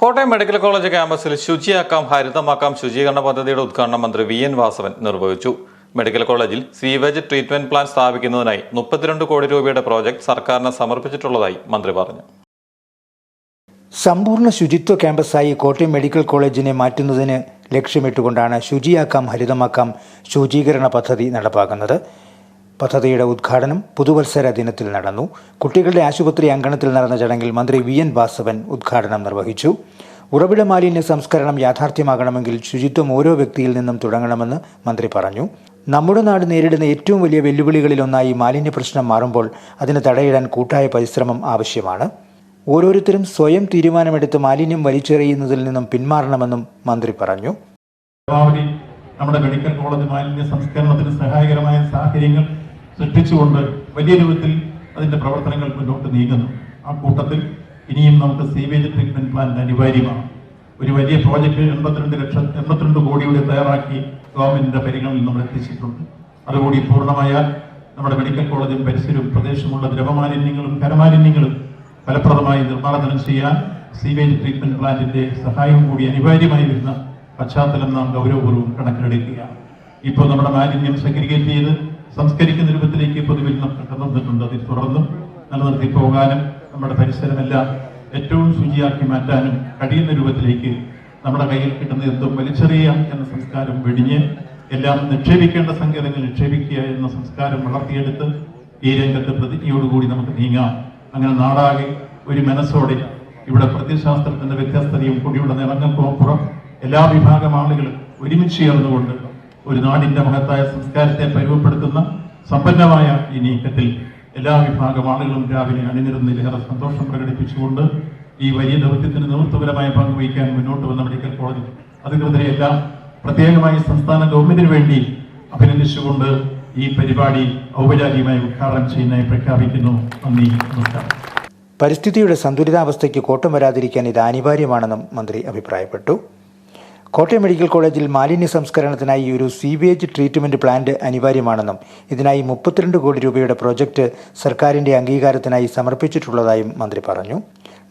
Kottayam medical college ക്യാമ്പസിൽ ശുചിയാക്കാം ഹരിതമാക്കാം ശുചീകരണ പദ്ധതിയുടെ ഉദ്ഘാടനം മന്ത്രി വി എൻ വാസവൻ നിർവഹിച്ചു. മെഡിക്കൽ കോളേജിൽ സീവേജ് ട്രീറ്റ്മെന്റ് പ്ലാൻ സ്ഥാപിക്കുന്നതിനായി മുപ്പത്തിരണ്ട് കോടി രൂപയുടെ പ്രോജക്ട് സർക്കാരിന് സമർപ്പിച്ചിട്ടുള്ളതായി മന്ത്രി പറഞ്ഞു. സമ്പൂർണ ശുചിത്വ ക്യാമ്പസായി കോട്ടയം മെഡിക്കൽ കോളേജിനെ മാറ്റുന്നതിന് ലക്ഷ്യമിട്ടുകൊണ്ടാണ് ശുചിയാക്കാം ഹരിതമാക്കാം ശുചീകരണ പദ്ധതി നടപ്പാക്കുന്നത്. പദ്ധതിയുടെ ഉദ്ഘാടനം പുതുവത്സര ദിനത്തിൽ നടന്നു. കുട്ടികളുടെ ആശുപത്രി അങ്കണത്തിൽ നടന്ന ചടങ്ങിൽ മന്ത്രി വി എൻ വാസവൻ ഉദ്ഘാടനം നിർവഹിച്ചു. ഉറവിട മാലിന്യ സംസ്കരണം യാഥാർത്ഥ്യമാകണമെങ്കിൽ ശുചിത്വം ഓരോ വ്യക്തിയിൽ നിന്നും തുടങ്ങണമെന്ന് മന്ത്രി പറഞ്ഞു. നമ്മുടെ നാട് നേരിടുന്ന ഏറ്റവും വലിയ വെല്ലുവിളികളിലൊന്നായി മാലിന്യ പ്രശ്നം മാറുമ്പോൾ അതിന് തടയിടാൻ കൂട്ടായ പരിശ്രമം ആവശ്യമാണ്. ഓരോരുത്തരും സ്വയം തീരുമാനമെടുത്ത് മാലിന്യം വലിച്ചെറിയുന്നതിൽ നിന്നും പിന്മാറണമെന്നും മന്ത്രി പറഞ്ഞു. നമ്മുടെ മെഡിക്കൽ കോളേജ് മാലിന്യ സംസ്കരണത്തിന് സഹായകരമായ സാഹചര്യങ്ങൾ സൃഷ്ടിച്ചുകൊണ്ട് വലിയ രൂപത്തിൽ അതിന്റെ പ്രവർത്തനങ്ങൾ മുന്നോട്ട് നീങ്ങുന്നു. ആ കൂട്ടത്തിൽ ഇനിയും നമുക്ക് സീവേജ് ട്രീറ്റ്മെന്റ് പ്ലാന്റ് അനിവാര്യമാണ്. ഒരു വലിയ പ്രോജക്റ്റ് എൺപത്തിരണ്ട് ലക്ഷം എൺപത്തിരണ്ട് കോടിയുടെ തയ്യാറാക്കി ഗവൺമെന്റിന്റെ പരിഗണനയിൽ നമ്മൾ എത്തിച്ചിട്ടുണ്ട്. അതുകൂടി പൂർണമായാൽ നമ്മുടെ മെഡിക്കൽ കോളേജും പരിസരവും പ്രദേശമുള്ള ദ്രവമാലിന്യങ്ങളും ഖരമാലിന്യങ്ങളും ഫലപ്രദമായി നിർമ്മാർജനം ചെയ്യാൻ സീവേജ് ട്രീറ്റ്മെന്റ് പ്ലാന്റിന്റെ സഹായവും കൂടി അനിവാര്യമായി വരുന്ന പശ്ചാത്തലം നാം ഗൗരവപൂർവം കണക്കിലെടുക്കുകയാണ്. ഇപ്പോൾ നമ്മുടെ മാലിന്യം സെഗ്രിഗേറ്റ് ചെയ്ത് സംസ്കരിക്കുന്ന രൂപത്തിലേക്ക് പൊതുവിൽ നാം കടന്നിട്ടുണ്ട്. അതിൽ തുടർന്നും നിലനിർത്തി പോകാനും നമ്മുടെ പരിസരമെല്ലാം ഏറ്റവും ശുചിയാക്കി മാറ്റാനും കഴിയുന്ന രൂപത്തിലേക്ക് നമ്മുടെ കയ്യിൽ കിട്ടുന്ന എന്തും വലിച്ചെറിയാം എന്ന സംസ്കാരം വെടിഞ്ഞ് എല്ലാം നിക്ഷേപിക്കേണ്ട സങ്കേതങ്ങൾ നിക്ഷേപിക്കുക എന്ന സംസ്കാരം വളർത്തിയെടുത്ത് ഈ രംഗത്ത് പ്രതിജ്ഞയോടുകൂടി നമുക്ക് നീങ്ങാം. അങ്ങനെ നാടാകെ ഒരു മനസ്സോടെ ഇവിടെ പ്രത്യശാസ്ത്രത്തിന്റെ വ്യത്യസ്തതയും കൂടിയുള്ള നിറങ്ങൾക്കുമപ്പുറം എല്ലാ വിഭാഗം ആളുകളും ഒരുമിച്ച് ചേർന്നുകൊണ്ട് ഒരു നാടിന്റെ മഹത്തായ സംസ്കാരത്തെ പരിമപ്പെടുത്തുന്ന സമ്പന്നമായ ഈ നീക്കത്തിൽ എല്ലാ വിഭാഗം ആളുകളും രാവിലെ അണിനിരുന്നതിലേറെ സന്തോഷം പ്രകടിപ്പിച്ചുകൊണ്ട് ഈ വലിയ ദൗത്യത്തിന് നേതൃത്വപരമായ പങ്കുവഹിക്കാൻ മുന്നോട്ട് വന്ന മെഡിക്കൽ കോളേജ് അധികൃതരെ എല്ലാം പ്രത്യേകമായി സംസ്ഥാന ഗവൺമെന്റിന് വേണ്ടി അഭിനന്ദിച്ചുകൊണ്ട് ഈ പരിപാടി ഔപചാരികമായി ഉദ്ഘാടനം ചെയ്യുന്നതായി പ്രഖ്യാപിക്കുന്നു. നന്ദി നമസ്കാരം. പരിസ്ഥിതിയുടെ സന്തുലിതാവസ്ഥയ്ക്ക് കോട്ടം വരാതിരിക്കാൻ ഇത് അനിവാര്യമാണെന്നും മന്ത്രി അഭിപ്രായപ്പെട്ടു. കോട്ടയം മെഡിക്കൽ കോളേജിൽ മാലിന്യ സംസ്കരണത്തിനായി ഒരു സീവേജ് ട്രീറ്റ്മെന്റ് പ്ലാന്റ് അനിവാര്യമാണെന്നും ഇതിനായി മുപ്പത്തിരണ്ട് കോടി രൂപയുടെ പ്രോജക്റ്റ് സർക്കാരിന്റെ അംഗീകാരത്തിനായി സമർപ്പിച്ചിട്ടുള്ളതായും മന്ത്രി പറഞ്ഞു.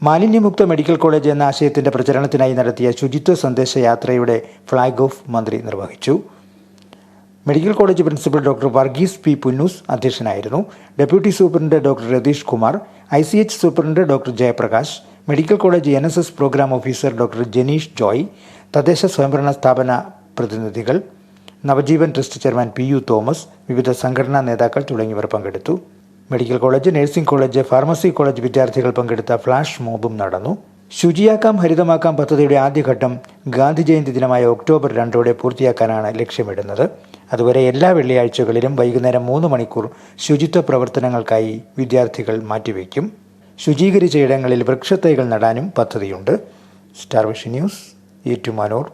മാലിന്യമുക്ത മെഡിക്കൽ കോളേജ് എന്ന ആശയത്തിന്റെ പ്രചരണത്തിനായി നടത്തിയ ശുചിത്വ സന്ദേശ യാത്രയുടെ ഫ്ളാഗ് ഓഫ് മന്ത്രി നിർവഹിച്ചു. Medical college principal doctor Varghese P Punnoose അധ്യക്ഷനായിരുന്നു. Deputy superintendent doctor Ratheesh Kumar I C H superintendent doctor Jayaprakash medical college N S S programme officer doctor Janeesh Joy തദ്ദേശ സ്വയംഭരണ സ്ഥാപന പ്രതിനിധികൾ Navajeevan trust chairman P U Thomas വിവിധ സംഘടനാ നേതാക്കൾ തുടങ്ങിയവർ പങ്കെടുത്തു. Medical college nursing college pharmacy college വിദ്യാർത്ഥികൾ പങ്കെടുത്ത ഫ്ലാഷ് മോബും നടന്നു. ശുചിയാക്കാം ഹരിതമാക്കാം പദ്ധതിയുടെ ആദ്യഘട്ടം ഗാന്ധി ജയന്തി ദിനമായ ഒക്ടോബർ രണ്ടോടെ പൂർത്തിയാക്കാനാണ് ലക്ഷ്യമിടുന്നത്. അതുവരെ എല്ലാ വെള്ളിയാഴ്ചകളിലും വൈകുന്നേരം മൂന്ന് മണിക്കൂർ ശുചിത്വ പ്രവർത്തനങ്ങൾക്കായി വിദ്യാർത്ഥികൾ മാറ്റിവെക്കും. ശുചീകരിച്ച ഇടങ്ങളിൽ വൃക്ഷത്തൈകൾ നടാനും പദ്ധതിയുണ്ട്. Star vision news. ഏറ്റുമാനൂർ